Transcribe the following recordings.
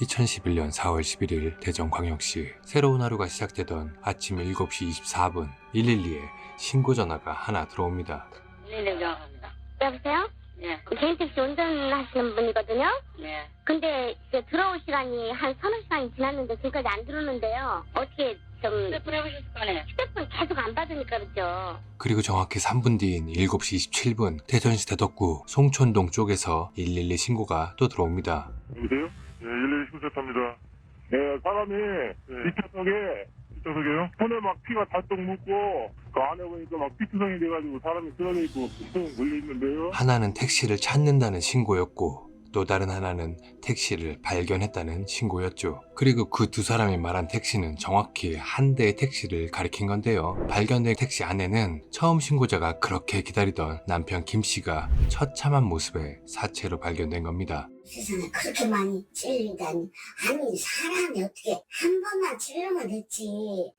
2011년 4월 11일 대전광역시 새로운 하루가 시작되던 아침 7시 24분 112에 신고 전화가 하나 들어옵니다. 112 정확합니다. 여보세요? 네, 개인택시 운전하시는 분이거든요. 네. 근데 이제 들어올 시간이 한 서너 시간이 지났는데 지금까지 안 들어오는데요. 어떻게 좀 휴대폰 해보셨을 거 아니에요? 휴대폰 계속 안 받으니까 그렇죠. 그리고 정확히 3분 뒤인 7시 27분 대전시 대덕구 송촌동 쪽에서 112 신고가 또 들어옵니다. 여보세요? 예, 112 신고센터입니다. 네, 사람이 뒷좌석에, 뒷좌석에요? 손에 막 피가 달떡 묻고, 그 안에 보니까 막 피투성이 돼가지고 사람이 쓰러져 있고, 퉁 걸려 있는데요. 하나는 택시를 찾는다는 신고였고 또 다른 하나는 택시를 발견했다는 신고였죠. 그리고 그 두 사람이 말한 택시는 정확히 한 대의 택시를 가리킨 건데요. 발견된 택시 안에는 처음 신고자가 그렇게 기다리던 남편 김 씨가 처참한 모습의 사체로 발견된 겁니다. 세상에 그렇게 많이 찔리다니 아니 사람이 어떻게 한 번만 찔르면 됐지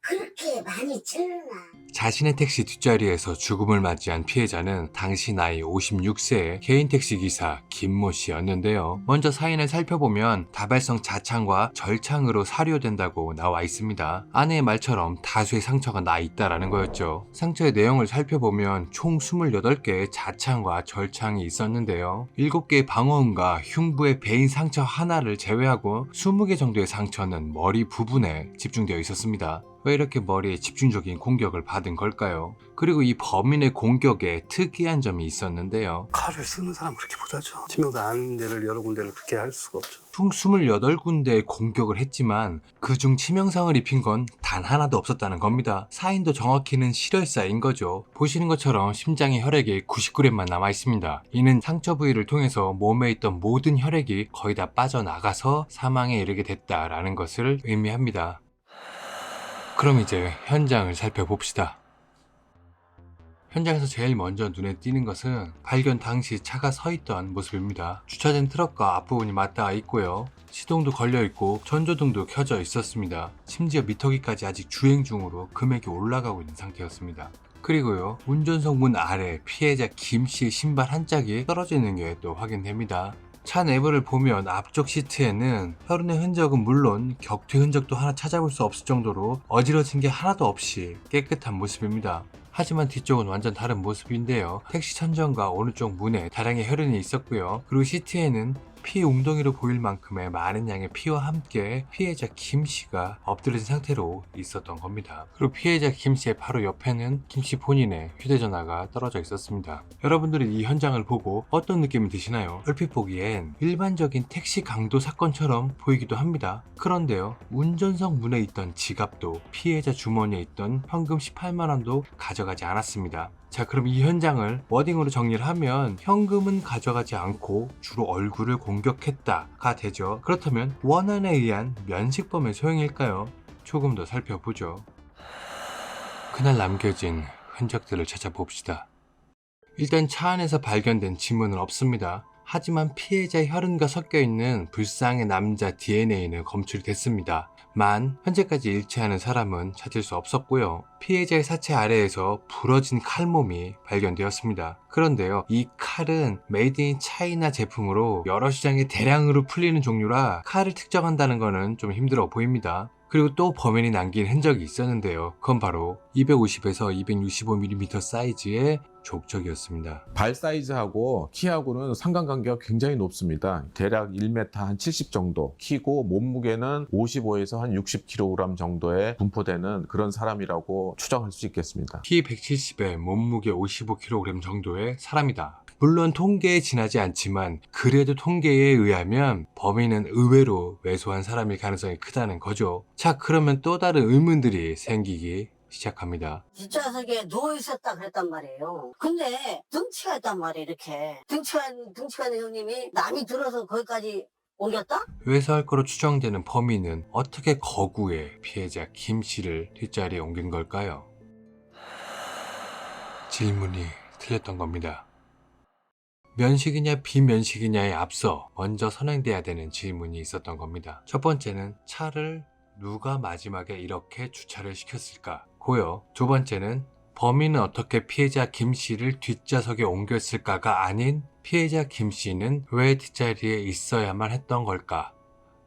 그렇게 많이 찔르나 자신의 택시 뒷자리에서 죽음을 맞이한 피해자는 당시 나이 56세의 개인 택시 기사 김모 씨였는데요. 먼저 사인을 살펴보면 다발성 자창과 절창으로 사료된다고 나와 있습니다. 아내의 말처럼 다수의 상처가 나 있다라는 거였죠. 상처의 내용을 살펴보면 총 28개의 자창과 절창이 있었는데요. 7개의 방어음과 흉 부의 배인 상처 하나를 제외하고 20개 정도의 상처는 머리 부분에 집중되어 있었습니다. 왜 이렇게 머리에 집중적인 공격을 받은 걸까요? 그리고 이 범인의 공격에 특이한 점이 있었는데요. 칼을 쓰는 사람 그렇게 못하죠. 치명도 아닌 데를 여러 군데를 그렇게 할 수가 없죠. 총 28군데의 공격을 했지만 그중 치명상을 입힌 건 단 하나도 없었다는 겁니다. 사인도 정확히는 실혈사인 거죠. 보시는 것처럼 심장에 혈액이 90g만 남아 있습니다. 이는 상처 부위를 통해서 몸에 있던 모든 혈액이 거의 다 빠져나가서 사망에 이르게 됐다라는 것을 의미합니다. 그럼 이제 현장을 살펴봅시다. 현장에서 제일 먼저 눈에 띄는 것은 발견 당시 차가 서 있던 모습입니다. 주차된 트럭과 앞부분이 맞닿아 있고요. 시동도 걸려 있고 전조등도 켜져 있었습니다. 심지어 미터기까지 아직 주행 중으로 금액이 올라가고 있는 상태였습니다. 그리고요, 운전석 문 아래 피해자 김 씨의 신발 한 짝이 떨어져 있는 게 또 확인됩니다. 차 내부를 보면 앞쪽 시트에는 혈흔의 흔적은 물론 격퇴 흔적도 하나 찾아볼 수 없을 정도로 어지러진 게 하나도 없이 깨끗한 모습입니다. 하지만 뒤쪽은 완전 다른 모습인데요. 택시 천정과 오른쪽 문에 다량의 혈흔이 있었고요. 그리고 시트에는 피 웅덩이로 보일 만큼의 많은 양의 피와 함께 피해자 김 씨가 엎드려진 상태로 있었던 겁니다. 그리고 피해자 김 씨의 바로 옆에는 김 씨 본인의 휴대전화가 떨어져 있었습니다. 여러분들이 이 현장을 보고 어떤 느낌이 드시나요? 얼핏 보기엔 일반적인 택시 강도 사건처럼 보이기도 합니다. 그런데요, 운전석 문에 있던 지갑도 피해자 주머니에 있던 현금 18만원도 가져가지 않았습니다. 자, 그럼 이 현장을 워딩으로 정리를 하면 현금은 가져가지 않고 주로 얼굴을 공격했다가 되죠. 그렇다면 원한에 의한 면식범의 소행일까요? 조금 더 살펴보죠. 그날 남겨진 흔적들을 찾아봅시다. 일단 차 안에서 발견된 지문은 없습니다. 하지만 피해자의 혈흔과 섞여 있는 불쌍의 남자 DNA는 검출이 됐습니다. 만 현재까지 일치하는 사람은 찾을 수 없었고요. 피해자의 사체 아래에서 부러진 칼몸이 발견되었습니다. 그런데요, 이 칼은 메이드 인 차이나 제품으로 여러 시장에 대량으로 풀리는 종류라 칼을 특정한다는 것은 좀 힘들어 보입니다. 그리고 또 범인이 남긴 흔적이 있었는데요. 그건 바로 250에서 265mm 사이즈의 족적이었습니다. 발 사이즈하고 키하고는 상관관계가 굉장히 높습니다. 대략 1m 한 70 정도 키고 몸무게는 55에서 한 60kg 정도에 분포되는 그런 사람이라고 추정할 수 있겠습니다. 키 170에 몸무게 55kg 정도의 사람이다. 물론 통계에 지나지 않지만 그래도 통계에 의하면 범인은 의외로 왜소한 사람일 가능성이 크다는 거죠. 자 그러면 또 다른 의문들이 생기기 시작합니다. 뒷좌석에 누워 있었다 그랬단 말이에요 근데 등치가 있단 말이에요 이렇게 등치가 등치가 있는 형님이 남이 들어서 거기까지 옮겼다? 외소할 거로 추정되는 범인은 어떻게 거구에 피해자 김 씨를 뒷자리에 옮긴 걸까요? 질문이 틀렸던 겁니다. 면식이냐 비면식이냐에 앞서 먼저 선행돼야 되는 질문이 있었던 겁니다. 첫 번째는 차를 누가 마지막에 이렇게 주차를 시켰을까? 고요. 두 번째는 범인은 어떻게 피해자 김 씨를 뒷좌석에 옮겼을까가 아닌 피해자 김 씨는 왜 뒷자리에 있어야만 했던 걸까?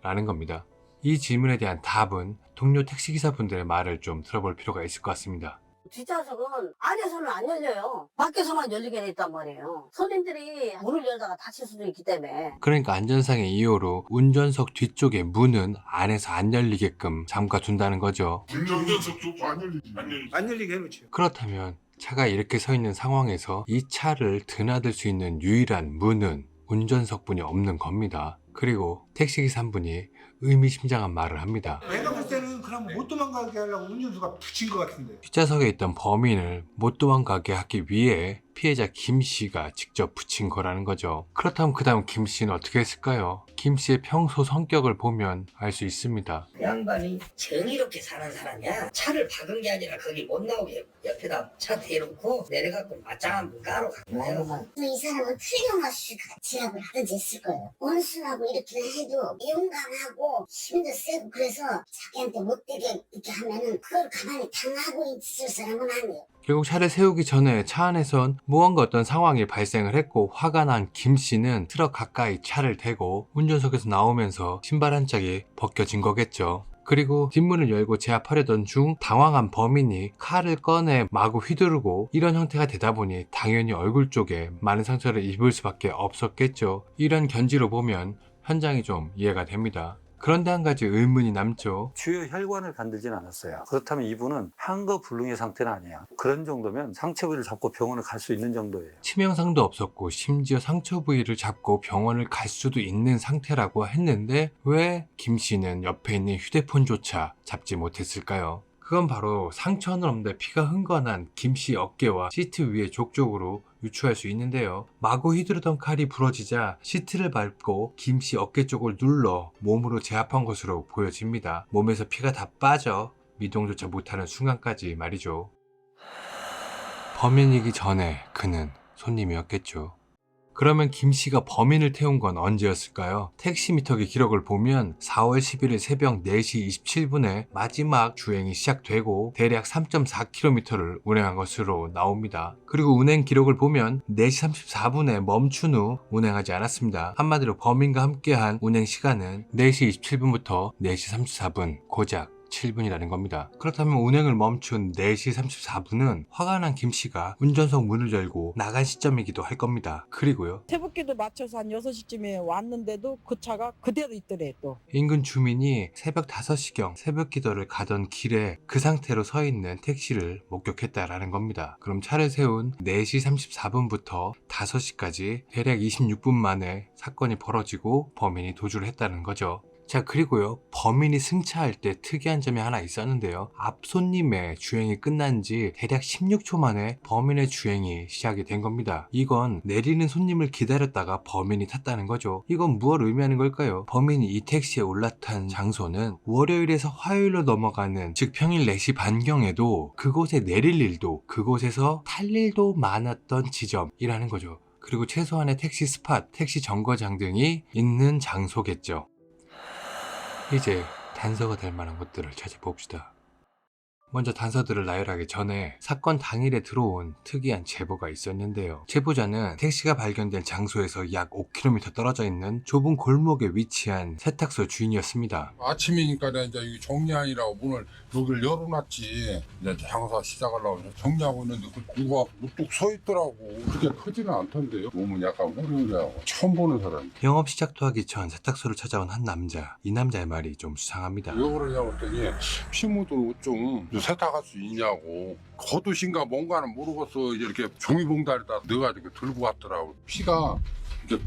라는 겁니다. 이 질문에 대한 답은 동료 택시기사분들의 말을 좀 들어볼 필요가 있을 것 같습니다. 뒷좌석은 안에서는 안 열려요. 밖에서만 열리게 돼 있단 말이에요. 손님들이 문을 열다가 다칠 수도 있기 때문에. 그러니까 안전상의 이유로 운전석 뒤쪽의 문은 안에서 안 열리게끔 잠가 둔다는 거죠. 운전석 쪽도 안 열리지. 안 열리지. 안 열리게 해놓죠. 그렇다면 차가 이렇게 서 있는 상황에서 이 차를 드나들 수 있는 유일한 문은 운전석분이 없는 겁니다. 그리고 택시기사 한 분이 의미심장한 말을 합니다. 내가 볼때 는 그럼 못 도망가게 하려고 운전수가 붙인 것 같은데. 뒷좌석에 있던 범인을 못 도망가게 하기 위해 피해자 김 씨가 직접 붙인 거라는 거죠. 그렇다면 그 다음 김 씨는 어떻게 했을까요? 김 씨의 평소 성격을 보면 알 수 있습니다. 그 양반이 정의롭게 사는 사람이야. 차를 박은 게 아니라 거기 못 나오게 옆에다 차 대놓고 내려갖고 맞짱 문 까러 간 거예요. 이 사람은 트리오마스 지압을 하든지 했을 거예요. 원수라고 이렇게 해도 용감하고 힘도 세고 그래서 자기한테 못되게 이렇게 하면은 그걸 가만히 당하고 있을 사람은 아니에요. 결국 차를 세우기 전에 차 안에선 무언가 어떤 상황이 발생을 했고 화가 난 김 씨는 트럭 가까이 차를 대고 운전석에서 나오면서 신발 한 짝이 벗겨진 거겠죠. 그리고 뒷문을 열고 제압하려던 중 당황한 범인이 칼을 꺼내 마구 휘두르고 이런 형태가 되다 보니 당연히 얼굴 쪽에 많은 상처를 입을 수밖에 없었겠죠. 이런 견지로 보면 현장이 좀 이해가 됩니다. 그런데 한 가지 의문이 남죠. 주요 혈관을 건들진 않았어요. 그렇다면 이분은 한거 불능의 상태는 아니에요. 그런 정도면 상처 부위를 잡고 병원을 갈 수 있는 정도예요. 치명상도 없었고 심지어 상처 부위를 잡고 병원을 갈 수도 있는 상태라고 했는데 왜 김 씨는 옆에 있는 휴대폰조차 잡지 못했을까요? 그건 바로 상처는 없는데 피가 흥건한 김씨 어깨와 시트 위에 족적으로 유추할 수 있는데요. 마구 휘두르던 칼이 부러지자 시트를 밟고 김씨 어깨 쪽을 눌러 몸으로 제압한 것으로 보여집니다. 몸에서 피가 다 빠져 미동조차 못하는 순간까지 말이죠. 범인이기 전에 그는 손님이었겠죠. 그러면 김 씨가 범인을 태운 건 언제였을까요? 택시 미터기 기록을 보면 4월 11일 새벽 4시 27분에 마지막 주행이 시작되고 대략 3.4km를 운행한 것으로 나옵니다. 그리고 운행 기록을 보면 4시 34분에 멈춘 후 운행하지 않았습니다. 한마디로 범인과 함께한 운행 시간은 4시 27분부터 4시 34분 고작 7분이라는 겁니다. 그렇다면 운행을 멈춘 4시 34분은 화가 난 김 씨가 운전석 문을 열고 나간 시점이기도 할 겁니다. 그리고요. 새벽기도 맞춰서 한 6시쯤에 왔는데도 그 차가 그대로 있더래 또. 인근 주민이 새벽 5시경 새벽 기도를 가던 길에 그 상태로 서 있는 택시를 목격했다라는 겁니다. 그럼 차를 세운 4시 34분부터 5시까지 대략 26분 만에 사건이 벌어지고 범인이 도주를 했다는 거죠. 자, 그리고요, 범인이 승차할 때 특이한 점이 하나 있었는데요. 앞 손님의 주행이 끝난 지 대략 16초 만에 범인의 주행이 시작이 된 겁니다. 이건 내리는 손님을 기다렸다가 범인이 탔다는 거죠. 이건 무엇 의미하는 걸까요? 범인이 이 택시에 올라탄 장소는 월요일에서 화요일로 넘어가는 즉 평일 4시 반경에도 그곳에 내릴 일도 그곳에서 탈 일도 많았던 지점이라는 거죠. 그리고 최소한의 택시 스팟, 택시 정거장 등이 있는 장소겠죠. 이제 단서가 될 만한 것들을 찾아봅시다. 먼저 단서들을 나열하기 전에 사건 당일에 들어온 특이한 제보가 있었는데요. 제보자는 택시가 발견된 장소에서 약 5km 떨어져 있는 좁은 골목에 위치한 세탁소 주인이었습니다. 아침이니까 내가 이제 여기 정리하느라고 문을 여기를 열어놨지. 이제 장사 시작하려고 정리하고 있는데 그 누가 우뚝 서 있더라고. 그렇게 크지는 않던데요. 몸은 약간 호리호리하고 처음 보는 사람. 영업 시작도 하기 전 세탁소를 찾아온 한 남자. 이 남자의 말이 좀 수상합니다. 왜 그러냐고 했더니 피 묻은 옷좀 세탁할 수 있냐고. 겉옷인가 뭔가는 모르겠어. 이제 이렇게 종이봉다리에다 넣어가지고 들고 왔더라고. 피가 이렇게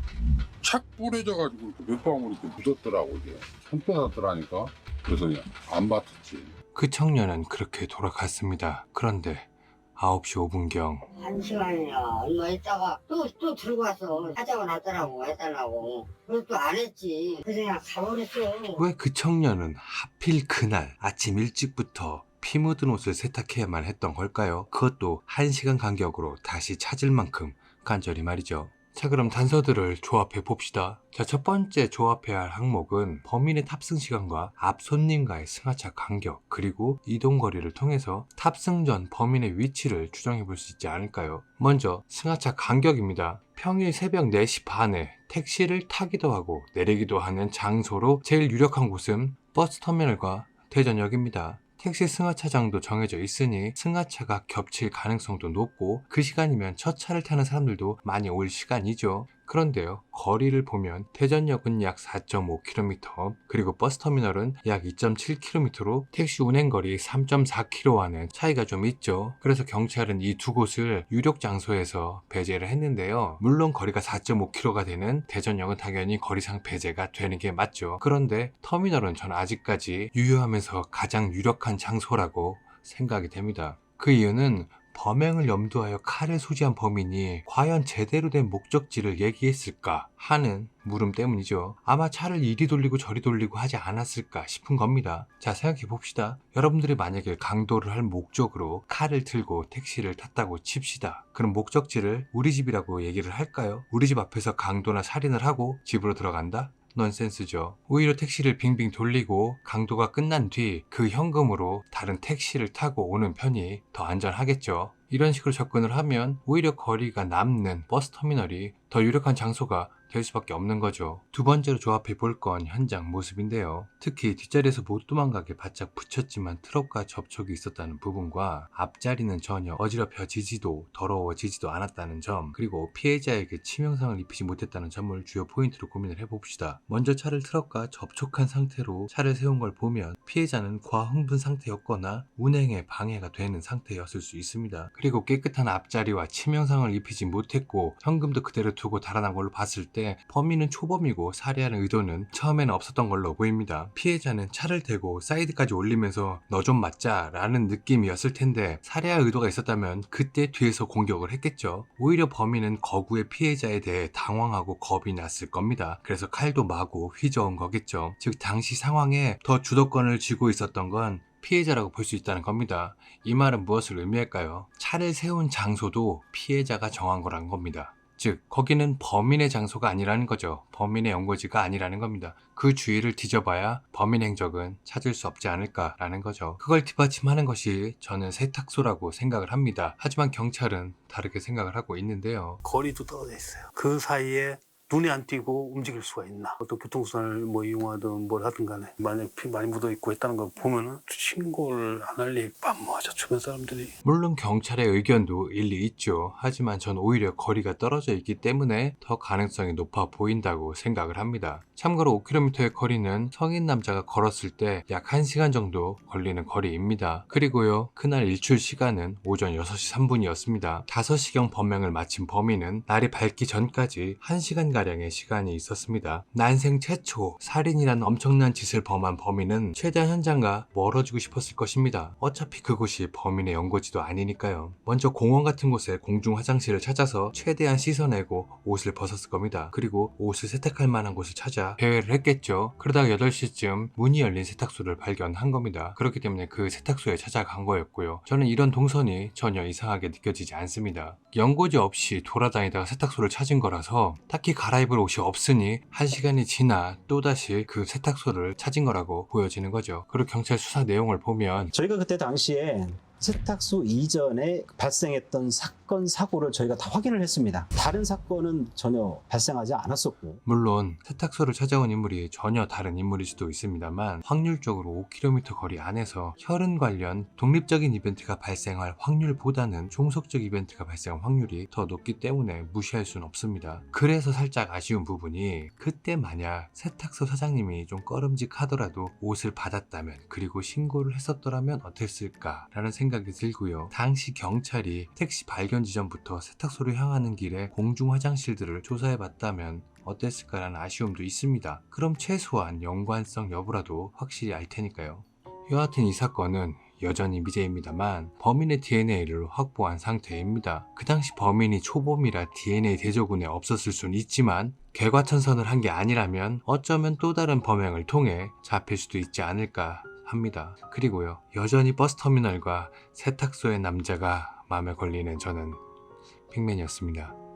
착 뿌려져가지고 이렇게 몇 방울 이렇게 묻었더라고. 이게 손바닥더라니까. 그래서 그냥 안 봤었지. 그 청년은 그렇게 돌아갔습니다. 그런데 9시 5분경 한 시간이나 얼마 있다가 또, 또 들고 와서 하자고 놨더라고, 해달라고. 그래서 또안 했지. 그래서 그냥 가버렸어. 왜 그 청년은 하필 그날 아침 일찍부터 피 묻은 옷을 세탁해야만 했던 걸까요? 그것도 한시간 간격으로 다시 찾을 만큼 간절히 말이죠. 자 그럼 단서들을 조합해 봅시다. 자 첫 번째 조합해야 할 항목은 범인의 탑승 시간과 앞 손님과의 승하차 간격 그리고 이동 거리를 통해서 탑승 전 범인의 위치를 추정해 볼 수 있지 않을까요? 먼저 승하차 간격입니다. 평일 새벽 4시 반에 택시를 타기도 하고 내리기도 하는 장소로 제일 유력한 곳은 버스 터미널과 대전역입니다. 택시 승하차장도 정해져 있으니 승하차가 겹칠 가능성도 높고 그 시간이면 첫 차를 타는 사람들도 많이 올 시간이죠. 그런데요, 거리를 보면 대전역은 약 4.5km, 그리고 버스터미널은 약 2.7km로 택시 운행거리 3.4km와는 차이가 좀 있죠. 그래서 경찰은 이 두 곳을 유력 장소에서 배제를 했는데요. 물론 거리가 4.5km가 되는 대전역은 당연히 거리상 배제가 되는 게 맞죠. 그런데 터미널은 저는 아직까지 유효하면서 가장 유력한 장소라고 생각이 됩니다. 그 이유는 범행을 염두하여 칼을 소지한 범인이 과연 제대로 된 목적지를 얘기했을까 하는 물음 때문이죠. 아마 차를 이리 돌리고 저리 돌리고 하지 않았을까 싶은 겁니다. 자, 생각해 봅시다. 여러분들이 만약에 강도를 할 목적으로 칼을 들고 택시를 탔다고 칩시다. 그럼 목적지를 우리 집이라고 얘기를 할까요? 우리 집 앞에서 강도나 살인을 하고 집으로 들어간다? 넌센스죠. 오히려 택시를 빙빙 돌리고 강도가 끝난 뒤 그 현금으로 다른 택시를 타고 오는 편이 더 안전하겠죠. 이런 식으로 접근을 하면 오히려 거리가 남는 버스터미널이 더 유력한 장소가 될 수밖에 없는 거죠. 두 번째로 조합해 볼 건 현장 모습인데요. 특히 뒷자리에서 못 도망가게 바짝 붙였지만 트럭과 접촉이 있었다는 부분과 앞자리는 전혀 어지럽혀지지도 더러워지지도 않았다는 점 그리고 피해자에게 치명상을 입히지 못했다는 점을 주요 포인트로 고민을 해봅시다. 먼저 차를 트럭과 접촉한 상태로 차를 세운 걸 보면 피해자는 과흥분 상태였거나 운행에 방해가 되는 상태였을 수 있습니다. 그리고 깨끗한 앞자리와 치명상을 입히지 못했고 현금도 그대로 두고 달아난 걸로 봤을 때 범인은 초범이고 살해하는 의도는 처음에는 없었던 걸로 보입니다. 피해자는 차를 대고 사이드까지 올리면서 너 좀 맞자 라는 느낌이었을 텐데 살해할 의도가 있었다면 그때 뒤에서 공격을 했겠죠. 오히려 범인은 거구의 피해자에 대해 당황하고 겁이 났을 겁니다. 그래서 칼도 마구 휘저은 거겠죠. 즉 당시 상황에 더 주도권을 쥐고 있었던 건 피해자라고 볼 수 있다는 겁니다. 이 말은 무엇을 의미할까요? 차를 세운 장소도 피해자가 정한 거란 겁니다. 즉, 거기는 범인의 장소가 아니라는 거죠. 범인의 연고지가 아니라는 겁니다. 그 주위를 뒤져봐야 범인 행적은 찾을 수 없지 않을까라는 거죠. 그걸 뒷받침하는 것이 저는 세탁소라고 생각을 합니다. 하지만 경찰은 다르게 생각을 하고 있는데요. 거리도 떨어져 있어요. 그 사이에 눈에 안 띄고 움직일 수가 있나? 어떤 교통수단을 뭐 이용하든 뭘 하든 간에 만약 피 많이 묻어 있고 했다는 걸 보면은 신고를 안 할리 뻔하죠 주변 사람들이. 물론 경찰의 의견도 일리 있죠. 하지만 전 오히려 거리가 떨어져 있기 때문에 더 가능성이 높아 보인다고 생각을 합니다. 참고로 5km의 거리는 성인 남자가 걸었을 때 약 1시간 정도 걸리는 거리입니다. 그리고요, 그날 일출 시간은 오전 6시 3분이었습니다. 5시경 범행을 마친 범인은 날이 밝기 전까지 1시간 가량의 시간이 있었습니다. 난생 최초 살인이라는 엄청난 짓을 범한 범인은 최대한 현장과 멀어지고 싶었을 것입니다. 어차피 그곳이 범인의 연고지도 아니니까요. 먼저 공원 같은 곳에 공중 화장실을 찾아서 최대한 씻어내고 옷을 벗었을 겁니다. 그리고 옷을 세탁할 만한 곳을 찾아 배회를 했겠죠. 그러다가 8시쯤 문이 열린 세탁소를 발견한 겁니다. 그렇기 때문에 그 세탁소에 찾아간 거였고요. 저는 이런 동선이 전혀 이상하게 느껴지지 않습니다. 연고지 없이 돌아다니다가 세탁소를 찾은 거라서 딱히 갈아입을 옷이 없으니 한 시간이 지나 또다시 그 세탁소를 찾은 거라고 보여지는 거죠. 그리고 경찰 수사 내용을 보면 저희가 그때 당시에 세탁소 이전에 발생했던 사건 사고를 저희가 다 확인을 했습니다. 다른 사건은 전혀 발생하지 않았었고 물론 세탁소를 찾아온 인물이 전혀 다른 인물일 수도 있습니다만 확률적으로 5km 거리 안에서 혈흔 관련 독립적인 이벤트가 발생할 확률보다는 종속적 이벤트가 발생할 확률이 더 높기 때문에 무시할 수는 없습니다. 그래서 살짝 아쉬운 부분이 그때 만약 세탁소 사장님이 좀 꺼름직하더라도 옷을 받았다면 그리고 신고를 했었더라면 어땠을까라는 생각이 들고요. 당시 경찰이 택시 발견 지점부터 세탁소로 향하는 길에 공중 화장실들을 조사해 봤다면 어땠을까라는 아쉬움도 있습니다. 그럼 최소한 연관성 여부라도 확실히 알 테니까요. 여하튼 이 사건은 여전히 미제입니다만 범인의 DNA를 확보한 상태입니다. 그 당시 범인이 초범이라 DNA 대조군에 없었을 수는 있지만 개과천선을 한 게 아니라면 어쩌면 또 다른 범행을 통해 잡힐 수도 있지 않을까 합니다. 그리고요 여전히 버스터미널과 세탁소의 남자가 마음에 걸리는 저는 핑맨이었습니다.